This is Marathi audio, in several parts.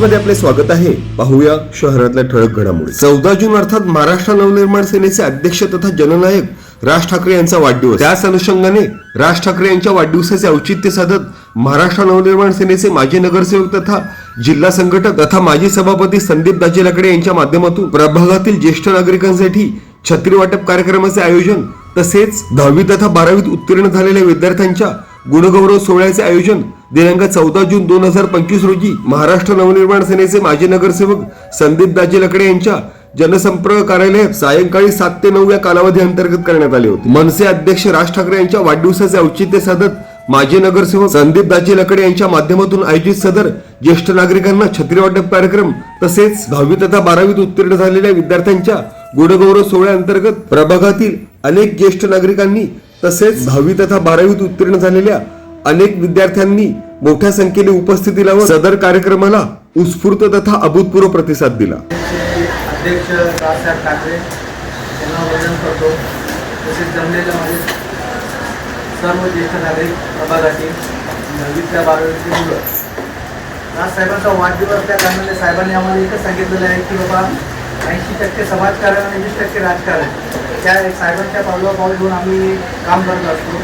मध्ये आपले स्वागत आहे. पाहूया शहरातल्या ठळक घडामोडी. चौदा जून अर्थात महाराष्ट्र नवनिर्माण सेनेचे अध्यक्ष तथा जननायक राज ठाकरे यांचा वाढदिवस. त्याच अनुषंगाने राज ठाकरे यांच्या वाढदिवसाचे औचित्य साधत महाराष्ट्र नवनिर्माण सेनेचे माजी नगरसेवक तथा जिल्हा संघटक तथा माजी सभापती संदीप दाजी लाकडे यांच्या माध्यमातून प्रभागातील ज्येष्ठ नागरिकांसाठी छत्री वाटप कार्यक्रमाचे आयोजन तसेच दहावी तथा बारावीत उत्तीर्ण झालेल्या विद्यार्थ्यांच्या गुणगौरव सोहळ्याचे आयोजन दिनांक चौदा जून दोन हजार पंचवीस रोजी महाराष्ट्र नवनिर्माण सेनेचे माजी नगरसेवक संदीप दाजी लकडे यांच्या जनसंपर्क कार्यालयात सायंकाळी सात ते नऊ या कालावधी अंतर्गत करण्यात आले होते. मनसे अध्यक्ष राज ठाकरे यांच्या वाढदिवसाचे औचित्य साधत माजी नगरसेवक संदीप दाजी लकडे यांच्या माध्यमातून आयोजित सदर ज्येष्ठ नागरिकांना छत्री वाटप कार्यक्रम तसेच दहावी तथा बारावीत उत्तीर्ण झालेल्या विद्यार्थ्यांच्या गुणगौरव सोहळ्याअंतर्गत प्रभागातील अनेक ज्येष्ठ नागरिकांनी तसेच दहावी तथा बारावीत उत्तीर्ण झालेल्या अनेक विद्यार्थ्यांनी मोठ्या संख्येने उपस्थिती लावून सदर कार्यक्रमाला उत्स्फूर्त तथा अभूतपूर्व प्रतिसाद दिला. अध्यक्ष राजसाहेब ठाकरे यांना वंदन करतो. तसेच जमलेल्या माझे सर्व ज्येष्ठ नागरिक प्रभागातील दहावीतल्या बारावीतली मुलं. राजसाहेबांचा वाढदिवस त्या कारणाने साहेबांनी आम्हाला एकच सांगितलेलं आहे की बाबा ऐंशी टक्के समाजकारण आणि वीस टक्के राजकारण. त्या साहेबांच्या पावला पाऊल घेऊन आम्ही काम करत असतो.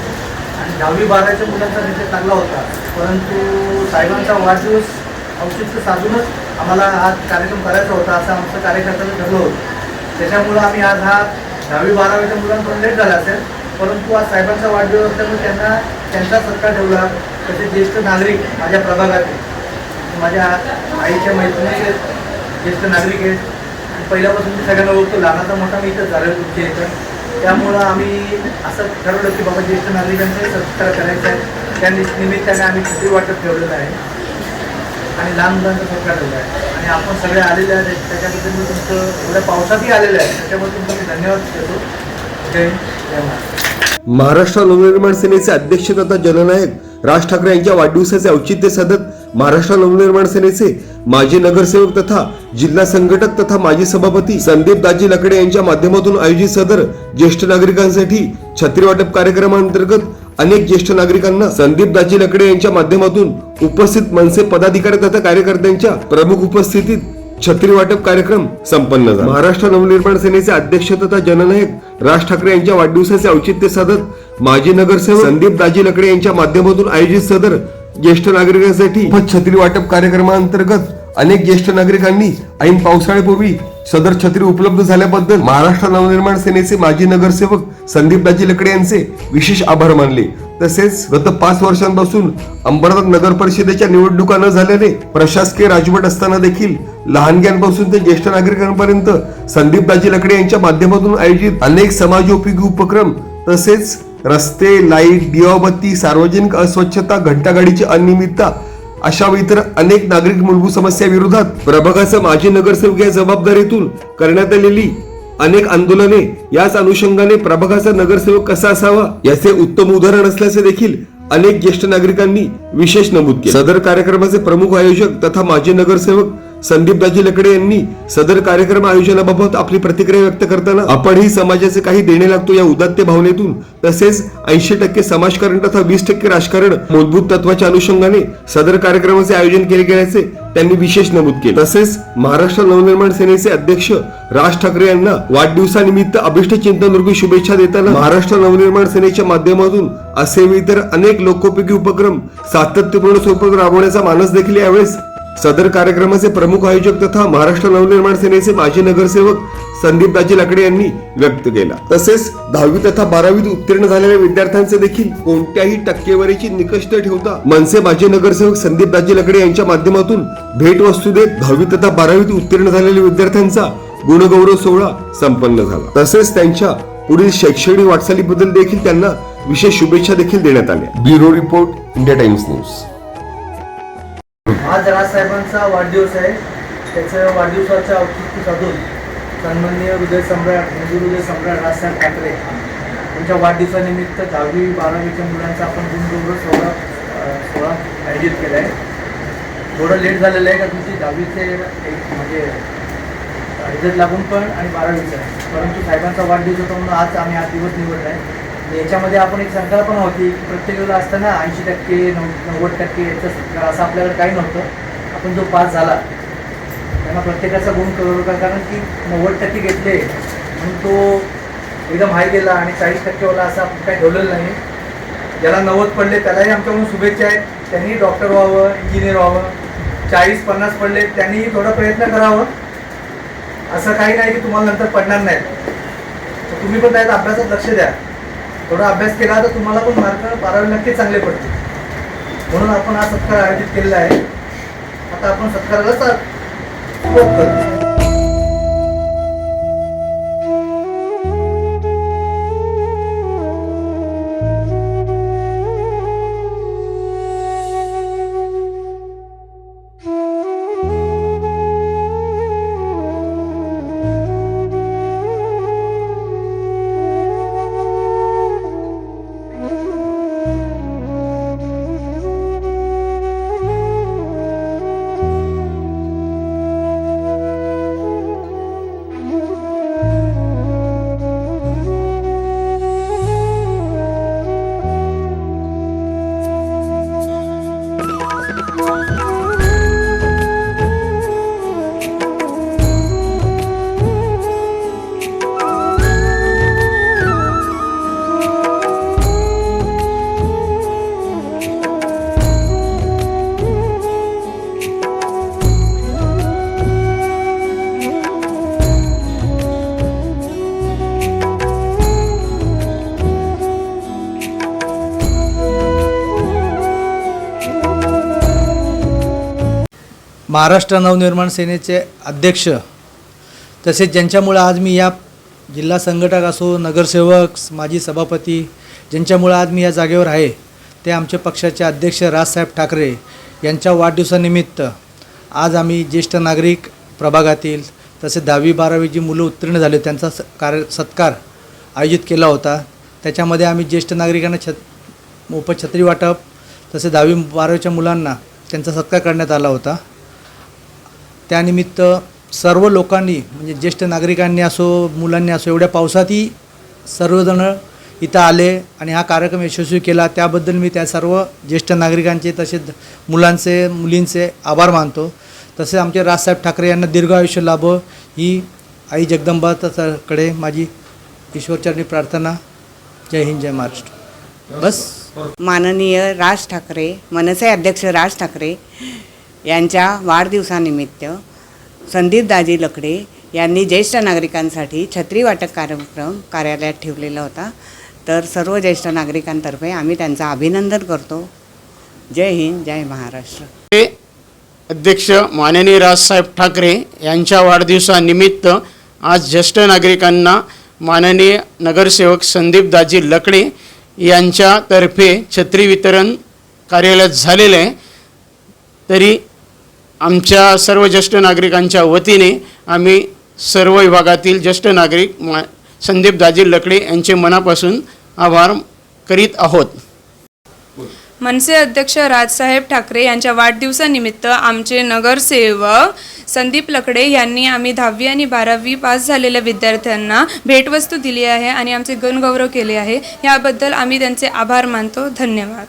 आणि दहावी बारावीच्या मुलांचा विषय चांगला होता. परंतु साहेबांचा वाढदिवस औचित्य साधूनच आम्हाला हा कार्यक्रम करायचा होता असं आमचं कार्यकर्त्यांचं ठरलं होतं. त्याच्यामुळं आम्ही आज हा दहावी बारावीच्या मुलांपर्यंत लेट झाला असेल. परंतु आज साहेबांचा वाढदिवस असल्यामुळे त्यांना त्यांचा सत्कार ठेवला. तसे ज्येष्ठ नागरिक माझ्या प्रभागातील माझ्या आईच्या मैत्रिणीचे ज्येष्ठ नागरिक आहेत. पहिल्यापासून मी सगळ्यांना ओळखतो. लहानाचा मोठा मी इथं झालं तुमच्या इथं. त्यामुळं आम्ही असं ठरवलं की बाबा ज्येष्ठ नागरिकांचाही सत्कार करायचा आहे. त्या निमित्ताने आम्ही छत्री वाटप ठेवलेलं आहे. आणि लहान मुलांचा सत्कार ठेवला आहे. आणि आपण सगळे आलेले आहेत. त्याच्याबद्दल मी तुमचं एवढ्या पावसातही आलेलं आहे त्याच्याबद्दल तुमचं मी धन्यवाद देतो. जय जय महाराष्ट्र. महाराष्ट्र नवनिर्माण सेनेचे अध्यक्ष तथा जननायक राज ठाकरे यांच्या वाढदिवसाचे औचित्य साधत महाराष्ट्र नवनिर्माण सेनेचे माजी नगरसेवक तथा जिल्हा संघटक तथा माजी सभापती संदीप दाजी लकडे यांच्या माध्यमातून आयोजित सदर ज्येष्ठ नागरिकांसाठी छत्री वाटप कार्यक्रमांतर्गत अनेक ज्येष्ठ नागरिकांना संदीप दाजी लकडे यांच्या माध्यमातून उपस्थित मनसे पदाधिकारी तथा कार्यकर्त्यांच्या प्रमुख उपस्थितीत छत्री वाटप कार्यक्रम संपन्न झाला. महाराष्ट्र नवनिर्माण सेनेचे अध्यक्ष तथा जननायक राज ठाकरे यांच्या वाढदिवसाचे औचित्य साधत माजी नगरसेवक संदीप दाजी लकडे यांच्या माध्यमातून आयोजित सदर ज्येष्ठ नागरिकांसाठी छत्री वाटप कार्यक्रमांतर्गत अनेक ज्येष्ठ नागरिकांनी ऐन पावसाळ्यापूर्वी सदर छत्री उपलब्ध झाल्याबद्दल महाराष्ट्र नवनिर्माण सेनेचे माजी नगरसेवक संदीप दाजी लकडे यांचे विशेष आभार मानले. तसेच गत पाच वर्षांपासून अंबरनाथ नगर परिषदेच्या निवडणुका न झाल्याने प्रशासकीय राजवट असताना देखील लहानग्यांपासून ते ज्येष्ठ नागरिकांपर्यंत संदीप दाजी लकडे यांच्या माध्यमातून आयोजित अनेक समाजोपयोगी उपक्रम तसेच रस्ते लाइट दिवाबत्ती सार्वजनिक अस्वच्छता घंटागाडीची अनियमितता अशा इतर अनेक नागरिक मूलभूत समस्या विरोधात प्रभागाचा माजी नगरसेवक या जबाबदारीतून करण्यात आलेली अनेक आंदोलने याच अनुषंगाने प्रभागाचा नगरसेवक कसा असावा याचे उत्तम उदाहरण असल्याचे देखील अनेक ज्येष्ठ नागरिकांनी विशेष नमूद केले. सदर कार्यक्रमाचे प्रमुख आयोजक तथा माजी नगरसेवक संदीप दाजी लकडे यांनी सदर कार्यक्रम आयोजनाबाबत आपली प्रतिक्रिया व्यक्त करताना आपणही समाजाचे काही देणे लागतो या उदात्त भावनेतून तसेच ऐंशी टक्के समाजकारण तथा वीस टक्के राजकारण मूलभूत तत्वाच्या अनुषंगाने सदर कार्यक्रमाचे आयोजन केले गेल्याचे त्यांनी विशेष नमूद केले. तसेच महाराष्ट्र नवनिर्माण सेनेचे अध्यक्ष राज ठाकरे यांना वाढदिवसानिमित्त अभिष्ट चिंतन शुभेच्छा देताना महाराष्ट्र नवनिर्माण सेनेच्या माध्यमातून असे मी इतर अनेक लोकोपयोगी उपक्रम सातत्यपूर्ण स्वरूपात राबवण्याचा मानस देखील यावेळेस सदर कार्यक्रमाचे प्रमुख आयोजक तथा महाराष्ट्र नवनिर्माण सेनेचे माजी नगरसेवक संदीप दाजी लाकडे यांनी व्यक्त केला. तसेच दहावी तथा बारावीत उत्तीर्ण झालेल्या विद्यार्थ्यांचे देखील कोणत्याही टक्केवारीची निकष न ठेवता मनसे माजी नगरसेवक संदीप दाजी लाकडे यांच्या माध्यमातून भेट वस्तू देत दहावी तथा बारावीत उत्तीर्ण झालेल्या विद्यार्थ्यांचा गुणगौरव सोहळा संपन्न झाला. तसेच त्यांच्या पुढील शैक्षणिक वाटचालीबद्दल देखील त्यांना विशेष शुभेच्छा देखील देण्यात आल्या. Bureau report India Times news. आज राजसाहेबांचा वाढदिवस आहे. त्याचं वाढदिवसाच्या औचित्य साधून सन्माननीय हृदय सम्राट हिंदू हृदय सम्राट राजसाहेब ठाकरे यांच्या वाढदिवसानिमित्त दहावी बारावीच्या मुलांचा आपण गुणगौरव सोहळा सोहळा आयोजित केला आहे थोडं लेट झालेलं आहे का तुमची? दहावीचे एक म्हणजे रिझल्ट लागून पण आणि बारावीचं आहे परंतु साहेबांचा वाढदिवस होता म्हणून आज आम्ही हा दिवस निवडला आहे. याच्यामध्ये आपण एक संकल्पना होती की प्रत्येक वेळेला असताना ऐंशी टक्के नव नव्वद टक्के याचं सत्कार असं आपल्याकडे काही नव्हतं. आपण जो पास झाला त्यांना प्रत्येकाचा गुण कळवू का? कारण की नव्वद टक्के घेतले म्हणून तो एकदम हाय गेला आणि चाळीस टक्केवाला असं आपण काही ठेवलेलं नाही. ज्याला नव्वद पडले त्यालाही आमच्याकडून शुभेच्छा आहेत. त्यांनी डॉक्टर व्हावं इंजिनियर व्हावं. चाळीस पन्नास पडले त्यांनी थोडा प्रयत्न करावं. असं काही नाही की तुम्हाला नंतर पडणार नाही. तर तुम्ही पण त्यात अभ्यासात लक्ष द्या. थोडा अभ्यास केला तर तुम्हाला पण मार्क बारावी नक्की चांगले पडतील. म्हणून आपण हा सत्कार आयोजित केलेला आहे. आता आपण सत्काराला चा- सुरुवात करू महाराष्ट्र नवनिर्माण सेनेचे अध्यक्ष तसेच ज्यांच्यामुळं आज मी या जिल्हा संघटक असो नगरसेवक माजी सभापती ज्यांच्यामुळं आज मी या जागेवर आहे ते आमचे पक्षाचे अध्यक्ष राजसाहेब ठाकरे यांच्या वाढदिवसानिमित्त आज आम्ही ज्येष्ठ नागरिक प्रभागातील तसेच दहावी बारावी जी मुलं उत्तीर्ण झाले त्यांचा स कार्य सत्कार आयोजित केला होता. त्याच्यामध्ये आम्ही ज्येष्ठ नागरिकांना छत मोफत छत्री वाटप तसेच दहावी बारावीच्या मुलांना त्यांचा सत्कार करण्यात आला होता. त्यानिमित्त सर्व लोकांनी म्हणजे ज्येष्ठ नागरिकांनी असो मुलांनी असो एवढ्या पावसातही सर्वजण इथं आले आणि हा कार्यक्रम यशस्वी केला. त्याबद्दल मी त्या सर्व ज्येष्ठ नागरिकांचे तसेच मुलांचे मुलींचे आभार मानतो. तसेच आमचे राजसाहेब ठाकरे यांना दीर्घ आयुष्य लाभो. ही आई जगदंबा कडे माझी ईश्वरचरणी प्रार्थना. जय हिंद जय महाराष्ट्र. बस. माननीय राज ठाकरे मनसे अध्यक्ष राज ठाकरे यांच्या वाढदिवसानिमित्त संदीप दाजी लकडे यांनी ज्येष्ठ नागरिकांसाठी छत्री वाटप कार्यक्रम कार्यालयात ठेवलेला होता. तर सर्व ज्येष्ठ नागरिकांतर्फे आम्ही त्यांचं अभिनंदन करतो. जय हिंद जय महाराष्ट्र. ते अध्यक्ष माननीय राजसाहेब ठाकरे यांच्या वाढदिवसानिमित्त आज ज्येष्ठ नागरिकांना माननीय नगरसेवक संदीप दाजी लकडे यांच्यातर्फे छत्री वितरण कार्यालयात झालेलं आहे. तरी आमच्या सर्व ज्येष्ठ नागरिकांच्या वतीने आम्ही सर्व विभागातील ज्येष्ठ नागरिक मा संदीप दाजी लकडे यांचे मनापासून आभार करीत आहोत. मनसे अध्यक्ष राजसाहेब ठाकरे यांच्या वाढदिवसानिमित्त आमचे नगरसेवक संदीप लकडे यांनी आम्ही दहावी आणि बारावी पास झालेल्या विद्यार्थ्यांना भेटवस्तू दिली आहे आणि आमचे गणगौरव केले आहे. याबद्दल आम्ही त्यांचे आभार मानतो. धन्यवाद.